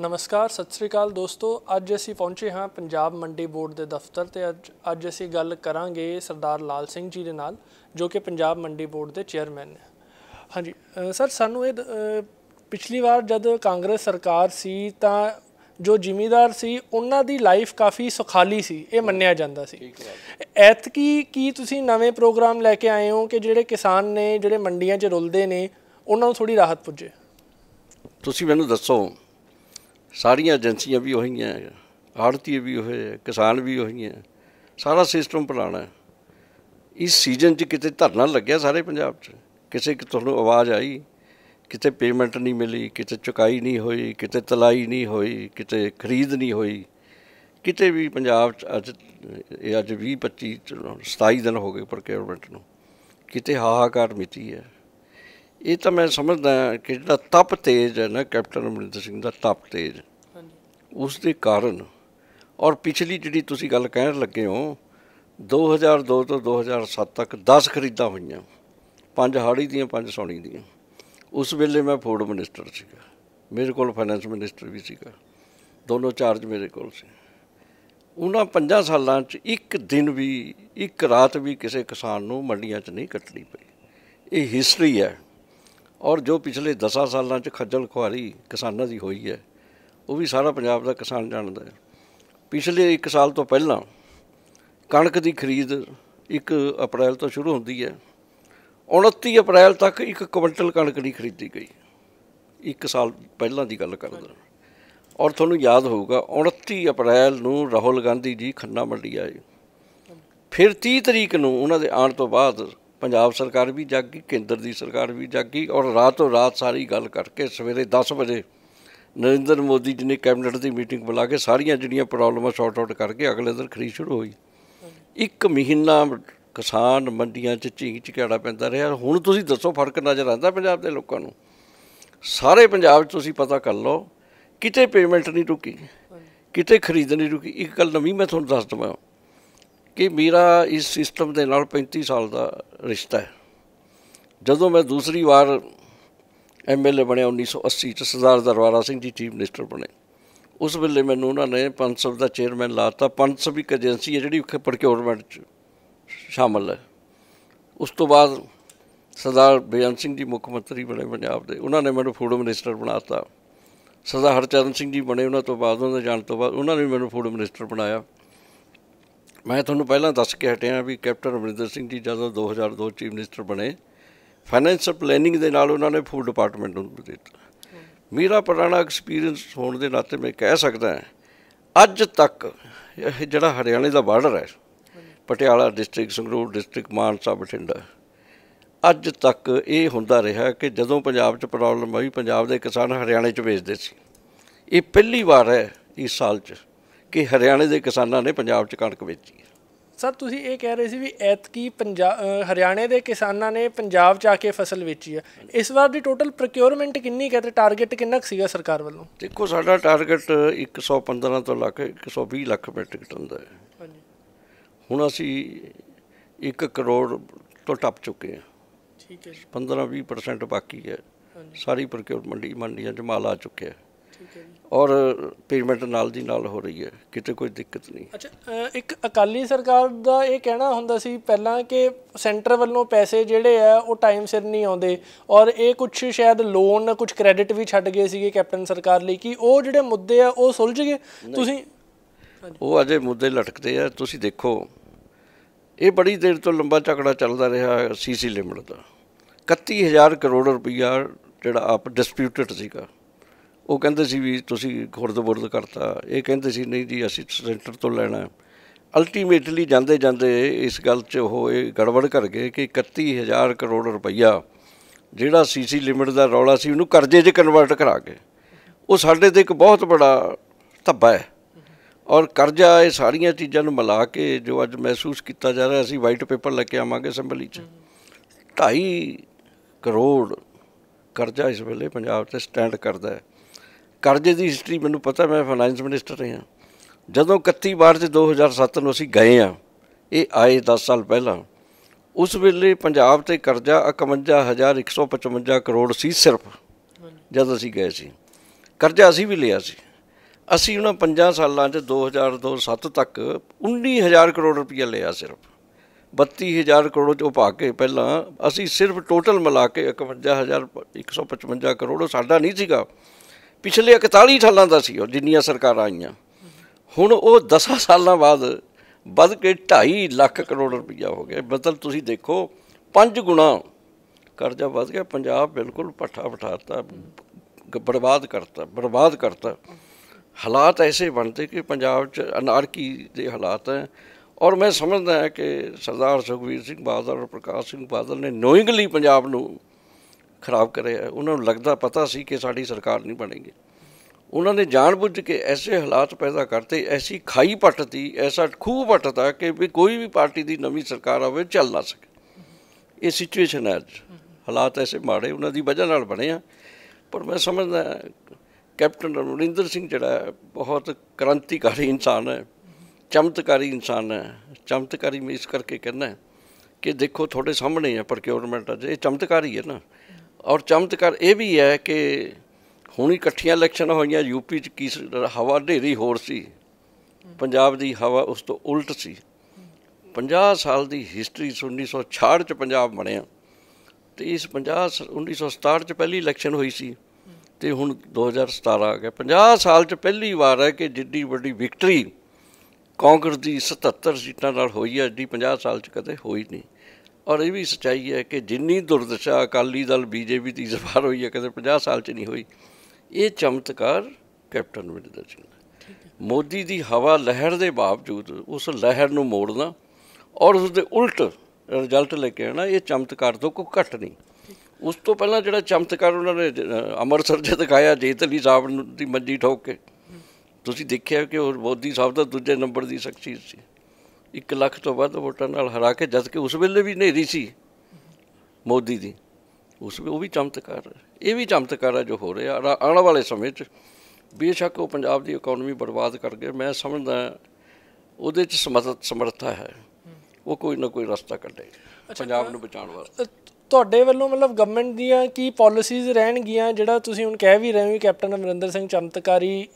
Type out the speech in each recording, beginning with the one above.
ਨਮਸਕਾਰ ਸਤਿ ਸ੍ਰੀ ਅਕਾਲ ਦੋਸਤੋ। ਅੱਜ ਅਸੀਂ ਪਹੁੰਚੇ ਹਾਂ ਪੰਜਾਬ ਮੰਡੀ ਬੋਰਡ ਦੇ ਦਫ਼ਤਰ ਤੇ ਅੱਜ ਅੱਜ ਅਸੀਂ ਗੱਲ ਕਰਾਂਗੇ ਸਰਦਾਰ ਲਾਲ ਸਿੰਘ ਜੀ ਦੇ ਨਾਲ ਜੋ ਕਿ ਪੰਜਾਬ ਮੰਡੀ ਬੋਰਡ ਦੇ ਚੇਅਰਮੈਨ ਨੇ। ਹਾਂਜੀ ਸਰ ਸਾਨੂੰ ਇਹ ਪਿਛਲੀ ਵਾਰ ਜਦ ਕਾਂਗਰਸ ਸਰਕਾਰ ਸੀ ਤਾਂ ਜੋ ਜ਼ਿਮੀਦਾਰ ਸੀ ਉਹਨਾਂ ਦੀ ਲਾਈਫ ਕਾਫੀ ਸੁਖਾਲੀ ਸੀ ਇਹ ਮੰਨਿਆ ਜਾਂਦਾ ਸੀ। ਐਤਕੀ ਕੀ ਤੁਸੀਂ ਨਵੇਂ ਪ੍ਰੋਗਰਾਮ ਲੈ ਕੇ ਆਏ ਹੋ ਕਿ ਜਿਹੜੇ ਕਿਸਾਨ ਨੇ ਜਿਹੜੇ ਮੰਡੀਆਂ 'ਚ ਰੁਲਦੇ ਨੇ ਉਹਨਾਂ ਨੂੰ ਥੋੜੀ ਰਾਹਤ ਪੁੱਜੇ? ਤੁਸੀਂ ਮੈਨੂੰ ਦੱਸੋ ਸਾਰੀਆਂ ਏਜੰਸੀਆਂ ਵੀ ਉਹੀ ਹੈ ਆੜਤੀ ਵੀ ਉਹ ਹੈ, ਕਿਸਾਨ ਵੀ ਉਹੀ ਹੈ, ਸਾਰਾ ਸਿਸਟਮ ਪੁਰਾਣਾ ਇਸ ਸੀਜ਼ਨ 'ਚ ਕਿਤੇ ਧਰਨਾ ਲੱਗਿਆ ਸਾਰੇ ਪੰਜਾਬ 'ਚ? ਕਿਸੇ ਕਿ ਤੁਹਾਨੂੰ ਆਵਾਜ਼ ਆਈ? ਕਿਤੇ ਪੇਮੈਂਟ ਨਹੀਂ ਮਿਲੀ, ਕਿਤੇ ਚੁਕਾਈ ਨਹੀਂ ਹੋਈ, ਕਿਤੇ ਤਲਾਈ ਨਹੀਂ ਹੋਈ, ਕਿਤੇ ਖਰੀਦ ਨਹੀਂ ਹੋਈ? ਕਿਤੇ ਵੀ ਪੰਜਾਬ 'ਚ ਅੱਜ, ਇਹ ਅੱਜ 20 25 ਚਲੋ 27 ਦਿਨ ਹੋ ਗਏ ਪ੍ਰੋਕਿਉਰਮੈਂਟ ਨੂੰ। ਕਿਤੇ ਹਾਹਾਕਾਰ ਮਿਤੀ ਹੈ। ਇਹ ਤਾਂ ਮੈਂ ਸਮਝਦਾ ਕਿ ਜਿਹੜਾ ਤਪ ਤੇਜ ਹੈ ਨਾ ਕੈਪਟਨ ਅਮਰਿੰਦਰ ਸਿੰਘ ਦਾ ਤਪ ਤੇਜ। ਉਸ ਦੇ ਕਾਰਨ ਔਰ ਪਿਛਲੀ ਜਿਹੜੀ ਤੁਸੀਂ ਗੱਲ ਕਹਿਣ ਲੱਗੇ ਹੋ 2002 ਤੋਂ 2007 ਤੱਕ 10 ਖਰੀਦਾਂ ਹੋਈਆਂ। ਪੰਜ ਹਾੜੀ ਦੀਆਂ ਪੰਜ ਸੌਣੀ ਦੀਆਂ। ਉਸ ਵੇਲੇ ਮੈਂ ਫੂਡ ਮਿਨਿਸਟਰ ਸੀਗਾ। ਮੇਰੇ ਕੋਲ ਫਾਈਨੈਂਸ ਮਿਨਿਸਟਰ ਵੀ ਸੀਗਾ। ਦੋਨੋਂ ਚਾਰਜ ਮੇਰੇ ਕੋਲ ਸੀ। ਉਹਨਾਂ ਪੰਜਾਂ ਸਾਲਾਂ 'ਚ ਇੱਕ ਦਿਨ ਵੀ ਇੱਕ ਰਾਤ ਵੀ ਕਿਸੇ ਕਿਸਾਨ ਨੂੰ ਮੰਡੀਆਂ 'ਚ ਨਹੀਂ ਕੱਟਣੀ ਪਈ। ਇਹ ਹਿਸਟਰੀ ਹੈ। ਔਰ ਜੋ ਪਿਛਲੇ 10 ਸਾਲਾਂ 'ਚ ਖੱਜਲ ਖੁਆਰੀ ਕਿਸਾਨਾਂ ਦੀ ਹੋਈ ਹੈ, ਉਹ ਵੀ ਸਾਰਾ ਪੰਜਾਬ ਦਾ ਕਿਸਾਨ ਜਾਣਦਾ ਹੈ। ਪਿਛਲੇ 1 ਸਾਲ ਤੋਂ ਪਹਿਲਾਂ ਕਣਕ ਦੀ ਖਰੀਦ 1 ਅਪ੍ਰੈਲ ਤੋਂ ਸ਼ੁਰੂ ਹੁੰਦੀ ਹੈ। 29 ਅਪ੍ਰੈਲ ਤੱਕ ਇੱਕ ਕੁਇੰਟਲ ਕਣਕ ਨਹੀਂ ਖਰੀਦੀ ਗਈ। 1 ਸਾਲ ਪਹਿਲਾਂ ਦੀ ਗੱਲ ਕਰਦਾ ਔਰ ਤੁਹਾਨੂੰ ਯਾਦ ਹੋਊਗਾ 29 ਅਪ੍ਰੈਲ ਨੂੰ ਰਾਹੁਲ ਗਾਂਧੀ ਜੀ ਖੰਨਾ ਮੰਡੀ ਆਏ। ਫਿਰ 30 ਤਰੀਕ ਨੂੰ ਉਹਨਾਂ ਦੇ ਆਉਣ ਤੋਂ ਬਾਅਦ ਪੰਜਾਬ ਸਰਕਾਰ ਵੀ ਜਾਗੀ, ਕੇਂਦਰ ਦੀ ਸਰਕਾਰ ਵੀ ਜਾਗੀ ਔਰ ਰਾਤੋਂ ਰਾਤ ਸਾਰੀ ਗੱਲ ਕਰਕੇ ਸਵੇਰੇ 10 ਵਜੇ ਨਰਿੰਦਰ ਮੋਦੀ ਜੀ ਨੇ ਕੈਬਨਿਟ ਦੀ ਮੀਟਿੰਗ ਬੁਲਾ ਕੇ ਸਾਰੀਆਂ ਜਿਹੜੀਆਂ ਪ੍ਰੋਬਲਮਾਂ ਸੌਟ ਆਊਟ ਕਰਕੇ ਅਗਲੇ ਦਿਨ ਖਰੀਦ ਸ਼ੁਰੂ ਹੋਈ। ਇੱਕ ਮਹੀਨਾ ਕਿਸਾਨ ਮੰਡੀਆਂ 'ਚ ਝੀਂਕ ਝਿਕਾੜਾ ਪੈਂਦਾ ਰਿਹਾ। ਹੁਣ ਤੁਸੀਂ ਦੱਸੋ ਫ਼ਰਕ ਨਜ਼ਰ ਆਉਂਦਾ ਪੰਜਾਬ ਦੇ ਲੋਕਾਂ ਨੂੰ? ਸਾਰੇ ਪੰਜਾਬ 'ਚ ਤੁਸੀਂ ਪਤਾ ਕਰ ਲਓ, ਕਿਤੇ ਪੇਮੈਂਟ ਨਹੀਂ ਰੁਕੀ, ਕਿਤੇ ਖਰੀਦ ਨਹੀਂ ਰੁਕੀ। ਇੱਕ ਗੱਲ ਨਵੀਂ ਮੈਂ ਤੁਹਾਨੂੰ ਦੱਸ ਦਵਾਂ। ਕਿ ਮੇਰਾ ਇਸ ਸਿਸਟਮ ਦੇ ਨਾਲ 35 ਸਾਲ ਦਾ ਰਿਸ਼ਤਾ ਹੈ। ਜਦੋਂ ਮੈਂ ਦੂਸਰੀ ਵਾਰ ਐਮਐਲਏ ਬਣਿਆ 1980 ਚ, ਸਰਦਾਰ ਦਰਬਾਰਾ ਸਿੰਘ ਜੀ ਚੀਫ ਮਿਨਿਸਟਰ ਬਣੇ। ਉਸ ਵੇਲੇ ਮੈਨੂੰ ਉਹਨਾਂ ਨੇ ਪੰਸਬ ਦਾ ਚੇਅਰਮੈਨ ਲਾਤਾ ਪੰਸਬ ਇੱਕ ਏਜੰਸੀ ਹੈ ਜਿਹੜੀ ਪ੍ਰੋਕਿਉਰਮੈਂਟ ਚ ਸ਼ਾਮਲ ਹੈ। ਉਸ ਤੋਂ ਬਾਅਦ ਸਰਦਾਰ ਬੇਅੰਤ ਸਿੰਘ ਜੀ ਮੁੱਖ ਮੰਤਰੀ ਬਣੇ ਪੰਜਾਬ ਦੇ। ਉਹਨਾਂ ਨੇ ਮੈਨੂੰ ਫੂਡ ਮਿਨਿਸਟਰ ਬਣਾਤਾ ਸਰਦਾਰ ਹਰਚਰਨ ਸਿੰਘ ਜੀ ਬਣੇ ਉਹਨਾਂ ਤੋਂ ਬਾਅਦ, ਉਹਨਾਂ ਦੇ ਜਾਣ ਤੋਂ ਬਾਅਦ ਉਹਨਾਂ ਨੇ ਵੀ ਮੈਨੂੰ ਫੂਡ ਮਿਨਿਸਟਰ ਬਣਾਇਆ। ਮੈਂ ਤੁਹਾਨੂੰ ਪਹਿਲਾਂ ਦੱਸ ਕੇ ਹਟਿਆ ਵੀ ਕੈਪਟਨ ਅਮਰਿੰਦਰ ਸਿੰਘ ਜੀ ਜਦੋਂ 2002 ਚੀਫ ਮਿਨਿਸਟਰ ਬਣੇ ਫਾਈਨੈਂਸ਼ੀਅਲ ਪਲੈਨਿੰਗ ਦੇ ਨਾਲ ਉਹਨਾਂ ਨੇ ਫੂਡ ਡਿਪਾਰਟਮੈਂਟ ਨੂੰ ਦਿੱਤਾ। ਮੇਰਾ ਪੁਰਾਣਾ ਐਕਸਪੀਰੀਅੰਸ ਹੋਣ ਦੇ ਨਾਤੇ ਮੈਂ ਕਹਿ ਸਕਦਾ ਅੱਜ ਤੱਕ ਇਹ ਜਿਹੜਾ ਹਰਿਆਣੇ ਦਾ ਬਾਰਡਰ ਹੈ, ਪਟਿਆਲਾ ਡਿਸਟ੍ਰਿਕਟ ਸੰਗਰੂਰ ਡਿਸਟ੍ਰਿਕਟ ਮਾਨਸਾ, ਬਠਿੰਡਾ, ਅੱਜ ਤੱਕ ਇਹ ਹੁੰਦਾ ਰਿਹਾ ਕਿ ਜਦੋਂ ਪੰਜਾਬ 'ਚ ਪ੍ਰੋਬਲਮ ਆਈ ਪੰਜਾਬ ਦੇ ਕਿਸਾਨ ਹਰਿਆਣੇ 'ਚ ਵੇਚਦੇ ਸੀ। ਇਹ ਪਹਿਲੀ ਵਾਰ ਹੈ ਇਸ ਸਾਲ 'ਚ। ਕਿ ਹਰਿਆਣੇ ਦੇ ਕਿਸਾਨਾਂ ਨੇ ਪੰਜਾਬ 'ਚ ਕਣਕ ਵੇਚੀ ਹੈ। ਸਰ ਤੁਸੀਂ ਇਹ ਕਹਿ ਰਹੇ ਸੀ ਵੀ ਐਤਕੀ ਪੰਜਾਬ ਹਰਿਆਣੇ ਦੇ ਕਿਸਾਨਾਂ ਨੇ ਪੰਜਾਬ 'ਚ ਆ ਕੇ ਫਸਲ ਵੇਚੀ ਹੈ। ਇਸ ਵਾਰ ਦੀ ਟੋਟਲ ਪ੍ਰੋਕਿਉਰਮੈਂਟ ਕਿੰਨੀ ਹੈ ਤੇ ਟਾਰਗੇਟ ਕਿੰਨਾ ਸੀਗਾ ਸਰਕਾਰ ਵੱਲੋਂ? ਦੇਖੋ ਸਾਡਾ ਟਾਰਗੇਟ 115 ਤੋਂ ਲੱਖ 120 ਲੱਖ ਮੈਟ੍ਰਿਕ ਟਨ ਦਾ ਹੈ। ਹਾਂਜੀ। ਹੁਣ ਅਸੀਂ 1 ਕਰੋੜ ਤੋਂ ਟੱਪ ਚੁੱਕੇ ਹਾਂ। ਠੀਕ ਹੈ ਜੀ। 15-20% ਬਾਕੀ ਹੈ। ਸਾਰੀ ਪ੍ਰੋਕਿਉਰ ਮੰਡੀ ਮੰਡੀਆਂ 'ਚ ਮਾਲ ਆ ਚੁੱਕਿਆ ਹੈ। ਔਰ ਪੇਮੈਂਟ ਨਾਲ ਦੀ ਨਾਲ ਹੋ ਰਹੀ ਹੈ ਕਿਤੇ ਕੋਈ ਦਿੱਕਤ ਨਹੀਂ। ਅੱਛਾ ਇੱਕ ਅਕਾਲੀ ਸਰਕਾਰ ਦਾ ਇਹ ਕਹਿਣਾ ਹੁੰਦਾ ਸੀ ਪਹਿਲਾਂ ਕਿ ਸੈਂਟਰ ਵੱਲੋਂ ਪੈਸੇ ਜਿਹੜੇ ਆ ਉਹ ਟਾਈਮ ਸਿਰ ਨਹੀਂ ਆਉਂਦੇ। ਔਰ ਇਹ ਕੁਝ ਸ਼ਾਇਦ ਲੋਨ ਕੁਝ ਕ੍ਰੈਡਿਟ ਵੀ ਛੱਡ ਗਏ ਸੀਗੇ ਕੈਪਟਨ ਸਰਕਾਰ ਲਈ। ਕਿ ਉਹ ਜਿਹੜੇ ਮੁੱਦੇ ਆ ਉਹ ਸੁਲਝ ਗਏ? ਤੁਸੀਂ ਉਹ ਅਜੇ ਮੁੱਦੇ ਲਟਕਦੇ ਆ। ਤੁਸੀਂ ਦੇਖੋ ਇਹ ਬੜੀ ਦੇਰ ਤੋਂ ਲੰਬਾ ਝਗੜਾ ਚੱਲਦਾ ਰਿਹਾ ਸੀਸੀ ਲਿਮਟ ਦਾ। 31000 ਕਰੋੜ ਰੁਪਈਆ ਜਿਹੜਾ ਆਪ ਡਿਸਪਿਊਟਡ ਸੀਗਾ। ਉਹ ਕਹਿੰਦੇ ਸੀ ਵੀ ਤੁਸੀਂ ਖੁਰਦ-ਬੁਰਦ ਕਰਤਾ। ਇਹ ਕਹਿੰਦੇ ਸੀ, ਨਹੀਂ ਜੀ, ਅਸੀਂ ਸੈਂਟਰ ਤੋਂ ਲੈਣਾ ਅਲਟੀਮੇਟਲੀ ਜਾਂਦੇ ਜਾਂਦੇ ਇਸ ਗੱਲ 'ਚ ਉਹ ਇਹ ਗੜਬੜ ਕਰ ਗਏ ਕਿ 31000 ਕਰੋੜ ਰੁਪਈਆ ਜਿਹੜਾ ਸੀਸੀ ਲਿਮਿਟ ਦਾ ਰੌਲਾ ਸੀ, ਉਹਨੂੰ ਕਰਜ਼ੇ 'ਚ ਕਨਵਰਟ ਕਰਾ ਕੇ। ਉਹ ਸਾਡੇ ਤੇ ਇੱਕ ਬਹੁਤ ਬੜਾ ਧੱਬਾ ਹੈ। ਔਰ ਕਰਜ਼ਾ ਇਹ ਸਾਰੀਆਂ ਚੀਜ਼ਾਂ ਨੂੰ ਮਿਲਾ ਕੇ ਜੋ ਅੱਜ ਮਹਿਸੂਸ ਕੀਤਾ ਜਾ ਰਿਹਾ, ਅਸੀਂ ਵਾਈਟ ਪੇਪਰ ਲੈ ਕੇ ਆਵਾਂਗੇ ਅਸੈਂਬਲੀ 'ਚ। 2.5 ਕਰੋੜ ਕਰਜ਼ਾ ਇਸ ਵੇਲੇ ਪੰਜਾਬ ਤੇ ਸਟੈਂਡ ਕਰਦਾ ਹੈ। ਕਰਜ਼ੇ ਦੀ ਹਿਸਟਰੀ ਮੈਨੂੰ ਪਤਾ, ਮੈਂ ਫਾਈਨੈਂਸ ਮਿਨਿਸਟਰ ਰਿਹਾ। ਜਦੋਂ 31 ਮਾਰਚ 2007 ਨੂੰ ਅਸੀਂ ਗਏ ਆ ਇਹ ਆਏ 10 ਸਾਲ ਪਹਿਲਾਂ, ਉਸ ਵੇਲੇ ਪੰਜਾਬ ਤੇ ਕਰਜ਼ਾ 51155 ਕਰੋੜ ਸੀ ਸਿਰਫ, ਜਦ ਅਸੀਂ ਗਏ ਸੀ। ਕਰਜ਼ਾ ਅਸੀਂ ਵੀ ਲਿਆ ਸੀ। ਅਸੀਂ ਉਹਨਾਂ 5 ਸਾਲਾਂ 'ਚ 2007 ਤੱਕ 19000 ਕਰੋੜ ਰੁਪਇਆ ਲਿਆ ਸਿਰਫ। 32000 ਕਰੋੜ ਚੋਂ ਪਾ ਕੇ ਪਹਿਲਾਂ ਅਸੀਂ ਸਿਰਫ ਟੋਟਲ ਮਿਲਾ ਕੇ 51000 155 ਕਰੋੜ, ਉਹ ਸਾਡਾ ਨਹੀਂ ਸੀਗਾ। ਪਿਛਲੇ 41 ਸਾਲਾਂ ਦਾ ਸੀ ਉਹ, ਜਿੰਨੀਆਂ ਸਰਕਾਰਾਂ ਆਈਆਂ। ਹੁਣ ਉਹ 10 ਸਾਲਾਂ ਬਾਅਦ ਵੱਧ ਕੇ 2.5 ਲੱਖ ਕਰੋੜ ਰੁਪਈਆ ਹੋ ਗਿਆ। ਮਤਲਬ ਤੁਸੀਂ ਦੇਖੋ, ਪੰਜ ਗੁਣਾ ਕਰਜ਼ਾ ਵੱਧ ਗਿਆ। ਪੰਜਾਬ ਬਿਲਕੁਲ ਪੱਠਾ ਬਿਠਾਤਾ, ਬਰਬਾਦ ਕਰਤਾ ਬਰਬਾਦ ਕਰਤਾ। ਹਾਲਾਤ ਐਸੇ ਬਣਦੇ ਕਿ ਪੰਜਾਬ 'ਚ ਅਨਾਰਕੀ ਦੇ ਹਾਲਾਤ ਹੈ। ਔਰ ਮੈਂ ਸਮਝਦਾ ਹਾਂ ਕਿ ਸਰਦਾਰ ਸੁਖਬੀਰ ਸਿੰਘ ਬਾਦਲ ਔਰ ਪ੍ਰਕਾਸ਼ ਸਿੰਘ ਬਾਦਲ ਨੇ ਨੋਇੰਗਲੀ ਪੰਜਾਬ ਨੂੰ ਖਰਾਬ ਕਰਿਆ ਉਹਨਾਂ ਨੂੰ ਲੱਗਦਾ ਪਤਾ ਸੀ ਕਿ ਸਾਡੀ ਸਰਕਾਰ ਨਹੀਂ ਬਣੇਗੀ। ਉਹਨਾਂ ਨੇ ਜਾਣਬੁੱਝ ਕੇ ਐਸੇ ਹਾਲਾਤ ਪੈਦਾ ਕਰਤੇ, ਐਸੀ ਖਾਈ ਪੱਟਤੀ, ਐਸਾ ਖੂਹ ਪੱਟਤਾ ਕਿ ਵੀ ਕੋਈ ਵੀ ਪਾਰਟੀ ਦੀ ਨਵੀਂ ਸਰਕਾਰ ਆਵੇ, ਚੱਲ ਨਾ ਸਕੇ। ਇਹ ਸਿਚੁਏਸ਼ਨ ਹੈ ਅੱਜ। ਹਾਲਾਤ ਐਸੇ ਮਾੜੇ, ਉਹਨਾਂ ਦੀ ਵਜ੍ਹਾ ਨਾਲ ਬਣੇ ਆ। ਪਰ ਮੈਂ ਸਮਝਦਾ ਕੈਪਟਨ ਅਮਰਿੰਦਰ ਸਿੰਘ ਜਿਹੜਾ ਬਹੁਤ ਕ੍ਰਾਂਤੀਕਾਰੀ ਇਨਸਾਨ ਹੈ, ਚਮਤਕਾਰੀ ਇਨਸਾਨ ਹੈ। ਚਮਤਕਾਰੀ ਮੈਂ ਇਸ ਕਰਕੇ ਕਹਿੰਦਾ ਕਿ ਦੇਖੋ, ਤੁਹਾਡੇ ਸਾਹਮਣੇ ਹੈ ਪ੍ਰੋਕਿਉਰਮੈਂਟ ਅਜ, ਇਹ ਚਮਤਕਾਰੀ ਹੈ ਨਾ। ਔਰ ਚਮਤਕਾਰ ਇਹ ਵੀ ਹੈ ਕਿ ਹੁਣ ਇਕੱਠੀਆਂ ਇਲੈਕਸ਼ਨ ਹੋਈਆਂ, ਯੂਪੀ ਚ ਕੀ ਹਵਾ ਢੇਰੀ ਹੋਰ ਸੀ। ਪੰਜਾਬ ਦੀ ਹਵਾ ਉਸ ਤੋਂ ਉਲਟ ਸੀ। 50 ਸਾਲ ਦੀ ਹਿਸਟਰੀ 1966 ਚ ਪੰਜਾਬ ਬਣਿਆ। ਤੇ ਇਸ 50 1967 ਚ ਪਹਿਲੀ ਇਲੈਕਸ਼ਨ ਹੋਈ ਸੀ। ਤੇ ਹੁਣ 2017 ਆ ਗਿਆ। 50 ਸਾਲ ਚ ਪਹਿਲੀ ਵਾਰ ਹੈ ਕਿ ਜਿੱਡੀ ਵੱਡੀ ਵਿਕਟਰੀ ਕਾਂਗਰਸ ਦੀ 77 ਸੀਟਾਂ ਨਾਲ ਹੋਈ ਹੈ ਜੀ 50 ਸਾਲ ਚ ਕਦੇ ਹੋਈ ਨਹੀਂ। ਔਰ ਇਹ ਵੀ ਸਚਾਈ ਹੈ ਕਿ ਜਿੰਨੀ ਦੁਰਦਸ਼ਾ ਅਕਾਲੀ ਦਲ ਬੀਜੇਪੀ ਦੀ ਜ਼ਫਾਰ ਹੋਈ ਹੈ ਕਦੇ 50 ਸਾਲ ਚ ਨਹੀਂ ਹੋਈ। ਇਹ ਚਮਤਕਾਰ ਕੈਪਟਨ ਅਮਰਿੰਦਰ ਸਿੰਘ ਮੋਦੀ ਦੀ ਹਵਾ ਲਹਿਰ ਦੇ ਬਾਵਜੂਦ ਉਸ ਲਹਿਰ ਨੂੰ ਮੋੜਨਾ ਔਰ ਉਸ ਦੇ ਉਲਟ ਰਿਜ਼ਲਟ ਲੈ ਕੇ ਆਣਾ ਇਹ ਚਮਤਕਾਰ ਤੋਂ ਕੋਈ ਘੱਟ ਨਹੀਂ। ਉਸ ਤੋਂ ਪਹਿਲਾਂ ਜਿਹੜਾ ਚਮਤਕਾਰ ਉਹਨਾਂ ਨੇ ਅੰਮ੍ਰਿਤਸਰ 'ਚ ਦਿਖਾਇਆ ਜੇਤ ਅਲੀ ਸਾਹਿਬ ਦੀ ਮੰਜੀ ਠੋਕ ਕੇ। ਤੁਸੀਂ ਦੇਖਿਆ ਕਿ ਉਹ ਮੋਦੀ ਸਾਹਿਬ ਦਾ ਦੂਜੇ ਨੰਬਰ ਦੀ ਸ਼ਖਸੀਅਤ ਸੀ। 1 ਲੱਖ ਤੋਂ ਵੱਧ ਵੋਟਾਂ ਨਾਲ ਹਰਾ ਕੇ ਜਦ ਕਿ ਉਸ ਵੇਲੇ ਵੀ ਨੇਰੀ ਸੀ ਮੋਦੀ ਦੀ। ਉਸ ਉਹ ਵੀ ਚਮਤਕਾਰ ਇਹ ਵੀ ਚਮਤਕਾਰ ਹੈ ਜੋ ਹੋ ਰਿਹਾ। ਆਉਣ ਵਾਲੇ ਸਮੇਂ 'ਚ ਬੇਸ਼ੱਕ ਉਹ ਪੰਜਾਬ ਦੀ ਇਕਨੋਮੀ ਬਰਬਾਦ ਕਰ ਗਏ। ਮੈਂ ਸਮਝਦਾ ਉਹਦੇ 'ਚ ਸਮਰੱਥਾ ਹੈ। ਉਹ ਕੋਈ ਨਾ ਕੋਈ ਰਸਤਾ ਕੱਢੇਗਾ ਪੰਜਾਬ ਨੂੰ ਬਚਾਉਣ ਵਾਸਤੇ। ਤੁਹਾਡੇ ਵੱਲੋਂ ਮਤਲਬ ਗਵਰਨਮੈਂਟ ਦੀਆਂ ਕੀ ਪਾਲਿਸੀਜ਼ ਰਹਿਣਗੀਆਂ ਜਿਹੜਾ ਤੁਸੀਂ ਹੁਣ ਕਹਿ ਵੀ ਰਹੇ ਹੋ ਕੈਪਟਨ ਅਮਰਿੰਦਰ ਸਿੰਘ ਚਮਤਕਾਰੀ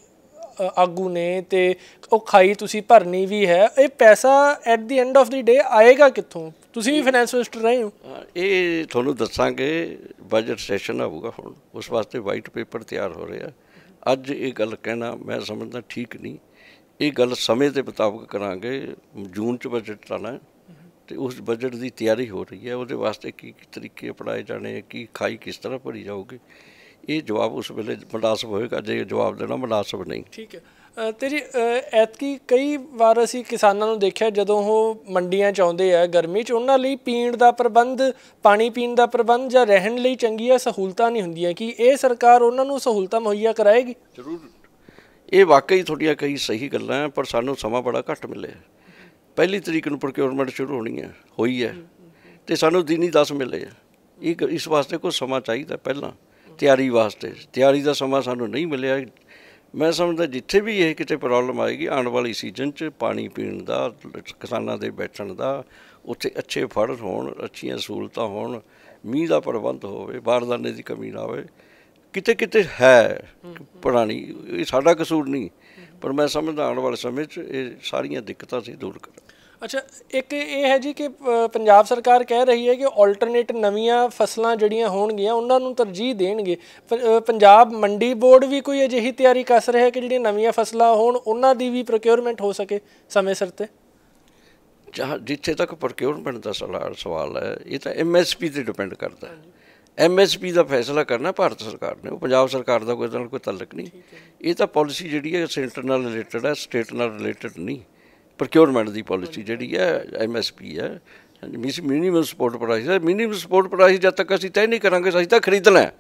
ਆਗੂ ਨੇ ਤੇ ਉਹ ਖਾਈ ਤੁਸੀਂ ਭਰਨੀ ਵੀ ਹੈ। ਇਹ ਪੈਸਾ at the end of the day ਆਏਗਾ ਕਿੱਥੋਂ? ਤੁਸੀਂ ਵੀ ਫਾਈਨੈਂਸ ਮਿਨਿਸਟਰ ਰਹੇ ਹੋ। ਇਹ ਤੁਹਾਨੂੰ ਦੱਸਾਂਗੇ ਬਜਟ ਸੈਸ਼ਨ ਆਊਗਾ ਹੁਣ। ਉਸ ਵਾਸਤੇ ਵਾਈਟ ਪੇਪਰ ਤਿਆਰ ਹੋ ਰਿਹਾ। ਅੱਜ ਇਹ ਗੱਲ ਕਹਿਣਾ ਮੈਂ ਸਮਝਦਾ ਠੀਕ ਨਹੀਂ। ਇਹ ਗੱਲ ਸਮੇਂ ਦੇ ਮੁਤਾਬਕ ਕਰਾਂਗੇ। ਜੂਨ ਚ ਬਜਟ ਆਣਾ ਤੇ ਉਸ ਬਜਟ ਦੀ ਤਿਆਰੀ ਹੋ ਰਹੀ ਹੈ। ਉਹਦੇ ਵਾਸਤੇ ਕੀ ਕੀ ਤਰੀਕੇ ਅਪਣਾਏ ਜਾਣੇ ਕੀ ਖਾਈ ਕਿਸ ਤਰ੍ਹਾਂ ਭਰੀ ਜਾਊਗੀ। ਇਹ ਜਵਾਬ ਉਸ ਵੇਲੇ ਮਨਾਸਬ ਹੋਏਗਾ ਜੇ ਜਵਾਬ ਦੇਣਾ ਮਨਾਸਬ ਨਹੀਂ। ਠੀਕ ਹੈ। ਤੇਰੀ ਐਤਕੀ ਕਈ ਵਾਰ ਅਸੀਂ ਕਿਸਾਨਾਂ ਨੂੰ ਦੇਖਿਆ ਜਦੋਂ ਉਹ ਮੰਡੀਆਂ ਚ ਆਉਂਦੇ ਆ ਗਰਮੀ ਚ ਉਹਨਾਂ ਲਈ ਪੀਣ ਦਾ ਪ੍ਰਬੰਧ ਪਾਣੀ ਪੀਣ ਦਾ ਪ੍ਰਬੰਧ ਜਾਂ ਰਹਿਣ ਲਈ ਚੰਗੀਆਂ ਸਹੂਲਤਾਂ ਨਹੀਂ ਹੁੰਦੀਆਂ। ਕਿ ਇਹ ਸਰਕਾਰ ਉਹਨਾਂ ਨੂੰ ਸਹੂਲਤਾਂ ਮੁਹੱਈਆ ਕਰਾਏਗੀ? ਜ਼ਰੂਰ। ਇਹ ਵਾਕਈ ਤੁਹਾਡੀਆਂ ਕਈ ਸਹੀ ਗੱਲਾਂ ਹੈ ਪਰ ਸਾਨੂੰ ਸਮਾਂ ਬੜਾ ਘੱਟ ਮਿਲਿਆ। ਪਹਿਲੀ ਤਰੀਕ ਨੂੰ ਪ੍ਰੋਕਿਉਰਮੈਂਟ ਸ਼ੁਰੂ ਹੋਣੀ ਹੈ ਹੋਈ ਹੈ। ਤੇ ਸਾਨੂੰ ਦਿਨੀ 10 ਮਿਲੇ ਆ। ਇਹ ਇਸ ਵਾਸਤੇ ਕੋਈ ਸਮਾਂ ਚਾਹੀਦਾ ਪਹਿਲਾਂ। ਤਿਆਰੀ ਵਾਸਤੇ। ਤਿਆਰੀ ਦਾ ਸਮਾਂ ਸਾਨੂੰ ਨਹੀਂ ਮਿਲਿਆ। ਮੈਂ ਸਮਝਦਾ ਜਿੱਥੇ ਵੀ ਇਹ ਕਿਤੇ ਪ੍ਰੋਬਲਮ ਆਏਗੀ, ਆਉਣ ਵਾਲੀ ਸੀਜ਼ਨ 'ਚ ਪਾਣੀ ਪੀਣ ਦਾ, ਕਿਸਾਨਾਂ ਦੇ ਬੈਠਣ ਦਾ, ਉੱਥੇ ਅੱਛੇ ਫੜ ਹੋਣ, ਅੱਛੀਆਂ ਸਹੂਲਤਾਂ ਹੋਣ, ਮੀਂਹ ਦਾ ਪ੍ਰਬੰਧ ਹੋਵੇ, ਬਾਰਦਾਨੇ ਦੀ ਕਮੀ ਨਾ ਹੋਵੇ ਕਿਤੇ ਕਿਤੇ ਹੈ ਪੁਰਾਣੀ, ਇਹ ਸਾਡਾ ਕਸੂਰ ਨਹੀਂ। ਪਰ ਮੈਂ ਸਮਝਦਾ ਆਉਣ ਵਾਲੇ ਸਮੇਂ 'ਚ ਇਹ ਸਾਰੀਆਂ ਦਿੱਕਤਾਂ ਸੀ ਦੂਰ ਕਰਾਂ ਅੱਛਾ ਇੱਕ ਇਹ ਹੈ ਜੀ ਕਿ ਪੰਜਾਬ ਸਰਕਾਰ ਕਹਿ ਰਹੀ ਹੈ ਕਿ ਆਲਟਰਨੇਟ ਨਵੀਆਂ ਫਸਲਾਂ ਜਿਹੜੀਆਂ ਹੋਣਗੀਆਂ ਉਹਨਾਂ ਨੂੰ ਤਰਜੀਹ ਦੇਣਗੇ। ਪੰਜਾਬ ਮੰਡੀ ਬੋਰਡ ਵੀ ਕੋਈ ਅਜਿਹੀ ਤਿਆਰੀ ਕਰ ਰਿਹਾ ਹੈ ਕਿ ਜਿਹੜੀਆਂ ਨਵੀਆਂ ਫਸਲਾਂ ਹੋਣ ਉਹਨਾਂ ਦੀ ਵੀ ਪ੍ਰੋਕਿਉਰਮੈਂਟ ਹੋ ਸਕੇ ਸਮੇਂ ਸਿਰ ਤੇ? ਜਿੱਥੇ ਤੱਕ ਪ੍ਰੋਕਿਉਰਮੈਂਟ ਦਾ ਸਵਾਲ ਹੈ ਇਹ ਤਾਂ ਐਮਐਸਪੀ ਤੇ ਡਿਪੈਂਡ ਕਰਦਾ ਹੈ। ਐਮਐਸਪੀ ਦਾ ਫੈਸਲਾ ਕਰਨਾ ਭਾਰਤ ਸਰਕਾਰ ਨੇ ਉਹ ਪੰਜਾਬ ਸਰਕਾਰ ਦਾ ਕੋਈ ਨਾਲ ਕੋਈ ਤਾਲੁਕ ਨਹੀਂ। ਇਹ ਤਾਂ ਪਾਲਿਸੀ ਜਿਹੜੀ ਹੈ ਸੈਂਟਰ ਨਾਲ ਰਿਲੇਟਡ ਹੈ ਸਟੇਟ ਨਾਲ ਰਿਲੇਟਡ ਨਹੀਂ। ਪ੍ਰੋਕਿਉਰਮੈਂਟ ਦੀ ਪਾਲਿਸੀ ਜਿਹੜੀ ਹੈ ਐਮਐਸਪੀ ਹੈ। ਮਿਨੀਮਮ ਸਪੋਰਟ ਪ੍ਰਾਈਸ ਹੈ। ਮਿਨੀਮਮ ਸਪੋਰਟ ਪ੍ਰਾਈਸ ਜਦ ਤੱਕ ਅਸੀਂ ਤੈਅ ਨਹੀਂ ਕਰਾਂਗੇ ਅਸੀਂ ਤਾਂ ਖਰੀਦਣਾ ਹੈ।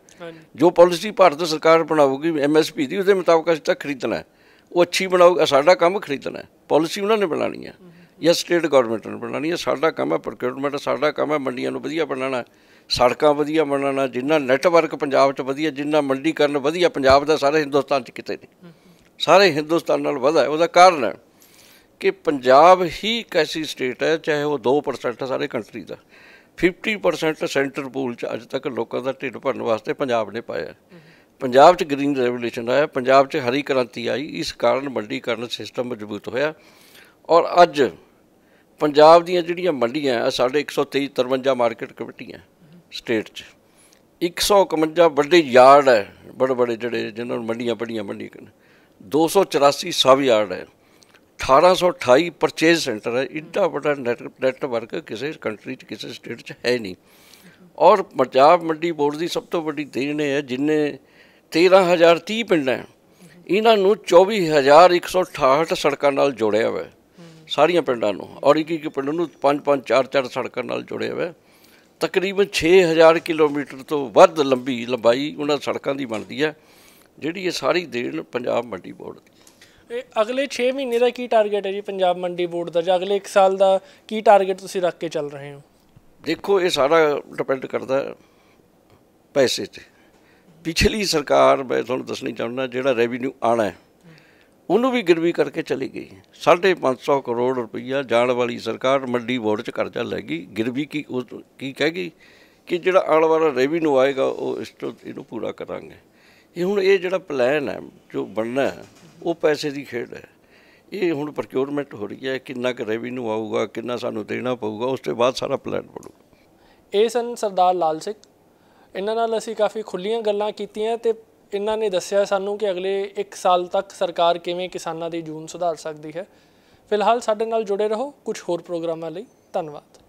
ਜੋ ਪਾਲਿਸੀ ਭਾਰਤ ਸਰਕਾਰ ਬਣਾਊਗੀ ਐਮਐਸਪੀ ਦੀ ਉਹਦੇ ਮੁਤਾਬਕ ਅਸੀਂ ਤਾਂ ਖਰੀਦਣਾ ਹੈ। ਉਹ ਅੱਛੀ ਬਣਾਊਗਾ ਸਾਡਾ ਕੰਮ ਖਰੀਦਣਾ ਹੈ। ਪਾਲਿਸੀ ਉਹਨਾਂ ਨੇ ਬਣਾਣੀ ਹੈ। ਜਾਂ ਸਟੇਟ ਗਵਰਨਮੈਂਟ ਨੇ ਬਣਾਣੀ ਹੈ। ਸਾਡਾ ਕੰਮ ਹੈ ਪ੍ਰੋਕਿਉਰਮੈਂਟ ਸਾਡਾ ਕੰਮ ਹੈ ਮੰਡੀਆਂ ਨੂੰ ਵਧੀਆ ਬਣਾਉਣਾ ਸੜਕਾਂ ਵਧੀਆ ਬਣਾਉਣਾ ਜਿੰਨਾ ਨੈਟਵਰਕ ਪੰਜਾਬ 'ਚ ਵਧੀਆ ਜਿੰਨਾ ਮੰਡੀਕਰਨ ਵਧੀਆ ਪੰਜਾਬ ਦਾ ਸਾਰੇ ਹਿੰਦੁਸਤਾਨ 'ਚ ਕਿਤੇ ਨਹੀਂ। ਸਾਰੇ ਹਿੰਦੁਸਤਾਨ ਨਾਲ ਵਧਾ ਉਹਦਾ ਕਾਰਨ ਹੈ। ਕਿ ਪੰਜਾਬ ਹੀ ਇੱਕ ਐਸੀ ਸਟੇਟ ਹੈ, ਚਾਹੇ ਉਹ 2% ਹੈ ਸਾਰੇ ਕੰਟਰੀ ਦਾ। 50% ਸੈਂਟਰ ਪੂਲ ਚ ਅੱਜ ਤੱਕ ਲੋਕਾਂ ਦਾ ਢਿੱਡ ਭਰਨ ਵਾਸਤੇ ਪੰਜਾਬ ਨੇ ਪਾਇਆ ਪੰਜਾਬ 'ਚ ਗ੍ਰੀਨ ਰੈਵੋਲੂਸ਼ਨ ਆਇਆ, ਪੰਜਾਬ 'ਚ ਹਰੀ ਕ੍ਰਾਂਤੀ ਆਈ, ਇਸ ਕਾਰਨ ਮੰਡੀਕਰਨ ਸਿਸਟਮ ਮਜ਼ਬੂਤ ਹੋਇਆ। ਔਰ ਅੱਜ ਪੰਜਾਬ ਦੀਆਂ ਜਿਹੜੀਆਂ ਮੰਡੀਆਂ ਆ, ਸਾਡੇ 123 53 ਮਾਰਕੀਟ ਕਮੇਟੀਆਂ ਸਟੇਟ 'ਚ। 151 ਵੱਡੇ ਯਾਰਡ ਹੈ ਬੜੇ ਬੜੇ ਜਿਹੜੇ, ਜਿਨ੍ਹਾਂ ਨੂੰ ਮੰਡੀਆਂ ਬੜੀਆਂ ਮੰਡੀ ਕਰਨ 284 ਸਬ ਯਾਰਡ ਹੈ। 1828 ਪਰਚੇਜ਼ ਸੈਂਟਰ ਹੈ, ਇੱਡਾ ਵੱਡਾ ਨੈਟਵਰਕ ਕਿਸੇ ਕੰਟਰੀ 'ਚ, ਕਿਸੇ ਸਟੇਟ 'ਚ ਹੈ ਨਹੀਂ। ਔਰ ਪੰਜਾਬ ਮੰਡੀ ਬੋਰਡ ਦੀ ਸਭ ਤੋਂ ਵੱਡੀ ਦੇਣ ਇਹ ਹੈ, ਜਿਨੇ 13030 ਪਿੰਡ ਹੈ, ਇਹਨਾਂ ਨੂੰ 24168 ਸੜਕਾਂ ਨਾਲ ਜੋੜਿਆ ਹੋਇਆ ਸਾਰੀਆਂ ਪਿੰਡਾਂ ਨੂੰ। ਔਰ ਇੱਕ ਇੱਕ ਪਿੰਡ ਨੂੰ 5 5 4 4 ਸੜਕਾਂ ਨਾਲ ਜੋੜਿਆ ਹੋਇਆ ਹੈ। ਤਕਰੀਬਨ 6000 ਕਿਲੋਮੀਟਰ ਤੋਂ ਵੱਧ ਲੰਬੀ ਲੰਬਾਈ ਉਹਨਾਂ ਸੜਕਾਂ ਦੀ ਬਣਦੀ ਹੈ, ਜਿਹੜੀ ਇਹ ਸਾਰੀ ਦੇਣ ਪੰਜਾਬ ਮੰਡੀ ਬੋਰਡ ਦੀ। ਇਹ ਅਗਲੇ 6 ਮਹੀਨੇ ਦਾ ਕੀ ਟਾਰਗੇਟ ਹੈ ਜੀ ਪੰਜਾਬ ਮੰਡੀ ਬੋਰਡ ਦਾ? ਜਾਂ ਅਗਲੇ 1 ਸਾਲ ਦਾ ਕੀ ਟਾਰਗੇਟ ਤੁਸੀਂ ਰੱਖ ਕੇ ਚੱਲ ਰਹੇ ਹੋ? ਦੇਖੋ, ਇਹ ਸਾਰਾ ਡਿਪੈਂਡ ਕਰਦਾ ਪੈਸੇ ਤੇ। ਪਿਛਲੀ ਸਰਕਾਰ, ਮੈਂ ਤੁਹਾਨੂੰ ਦੱਸਣੀ ਚਾਹੁੰਦਾ, ਜਿਹੜਾ ਰੈਵਨਿਊ ਆਣਾ ਹੈ, ਉਹਨੂੰ ਵੀ ਗਿਰਵੀ ਕਰਕੇ ਚਲੀ ਗਈ 550 ਕਰੋੜ ਰੁਪਈਆ ਜਾਣ ਵਾਲੀ ਸਰਕਾਰ ਮੰਡੀ ਬੋਰਡ 'ਚ ਕਰਜ਼ਾ ਲੈ ਗਈ। ਗਿਰਵੀ ਕੀ ਉਹ ਕੀ ਕਹਿ ਗਈ? ਕਿ ਜਿਹੜਾ ਆਉਣ ਵਾਲਾ ਰੈਵਨਿਊ ਆਏਗਾ, ਉਹ ਇਸ ਤੋਂ ਇਹਨੂੰ ਪੂਰਾ ਕਰਾਂਗੇ। ਇਹ ਹੁਣ ਇਹ ਜਿਹੜਾ ਪਲਾਨ ਹੈ, ਜੋ ਬਣਨਾ ਉਹ ਪੈਸੇ ਦੀ ਖੇਡ ਹੈ। ਇਹ ਹੁਣ ਪ੍ਰੋਕਿਉਰਮੈਂਟ ਹੋ ਰਹੀ ਹੈ, ਕਿੰਨਾ ਕੁ ਰੈਵਨਿਊ ਆਊਗਾ, ਕਿੰਨਾ ਸਾਨੂੰ ਦੇਣਾ ਪਊਗਾ, ਉਸ ਤੋਂ ਬਾਅਦ ਸਾਰਾ ਪਲਾਨ ਬਣੂਗਾ ਇਹ ਸਨ ਸਰਦਾਰ ਲਾਲ ਸਿੰਘ। ਇਹਨਾਂ ਨਾਲ ਅਸੀਂ ਕਾਫੀ ਖੁੱਲੀਆਂ ਗੱਲਾਂ ਕੀਤੀਆਂ ਤੇ ਇਹਨਾਂ ਨੇ ਦੱਸਿਆ ਸਾਨੂੰ ਕਿ ਅਗਲੇ 1 ਸਾਲ ਤੱਕ ਸਰਕਾਰ ਕਿਵੇਂ ਕਿਸਾਨਾਂ ਦੀ ਜੂਨ ਸੁਧਾਰ ਸਕਦੀ ਹੈ। ਫਿਲਹਾਲ ਸਾਡੇ ਨਾਲ ਜੁੜੇ ਰਹੋ, ਕੁਝ ਹੋਰ ਪ੍ਰੋਗਰਾਮਾਂ ਲਈ। ਧੰਨਵਾਦ।